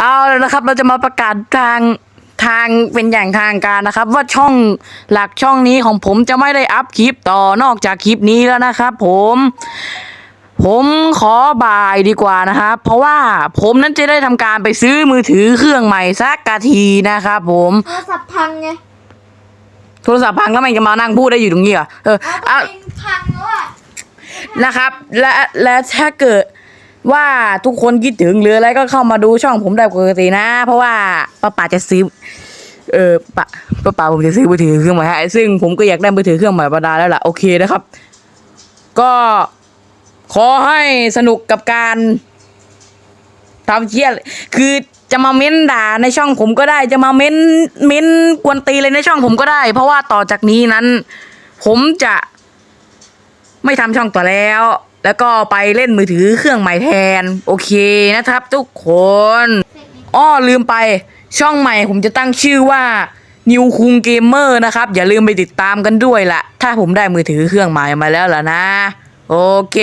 เอาแล้วนะครับ เราจะมาประกาศทางทางเป็นอย่างทางการนะครับ ว่าช่องหลักช่องนี้ของผมจะไม่ได้อัพคลิปต่อนอกจากคลิปนี้แล้วนะครับ ผม ผมขอบายดีกว่านะครับเพราะว่าผมนั้นจะได้ทำการไปซื้อมือถือเครื่องใหม่สักกะทีนะครับผมโทรศัพท์พังไงโทรศัพท์พังแล้วมันจะมานั่งพูดได้อยู่ตรงนี้เหรอเออเอาเอาตัวเองพังแล้วอะนะครับ และและถ้าเกิด ว่าทุกคนคิดถึงหรืออะไรก็เข้ามาดูช่องผมได้ปกตินะ เพราะว่าป้าป๋าจะซื้อเออป้าป้าป๋าผมจะซื้อมือถือเครื่องใหม่ให้ซึ่งผมก็อยากได้มือถือเครื่องใหม่ประดาแล้วล่ะโอเคนะครับ ก็ขอให้สนุกกับการทำเชี่ยคือจะมาเม้นด่าในช่องผมก็ได้ จะมาเม้นเม้นกวนตีเลยในช่องผมก็ได้ เพราะว่าต่อจากนี้นั้น ผมจะไม่ทำช่องต่อแล้ว แล้วก็ไปเล่นมือถือเครื่องใหม่แทน โอเคนะครับ ทุกคนอ้อลืมไปช่องใหม่ผมจะตั้งชื่อว่านิวคุงเกมเมอร์นะครับ อย่าลืมไปติดตามกันด้วยล่ะถ้าผมได้มือถือเครื่องใหม่มาแล้วล่ะนะ โอเค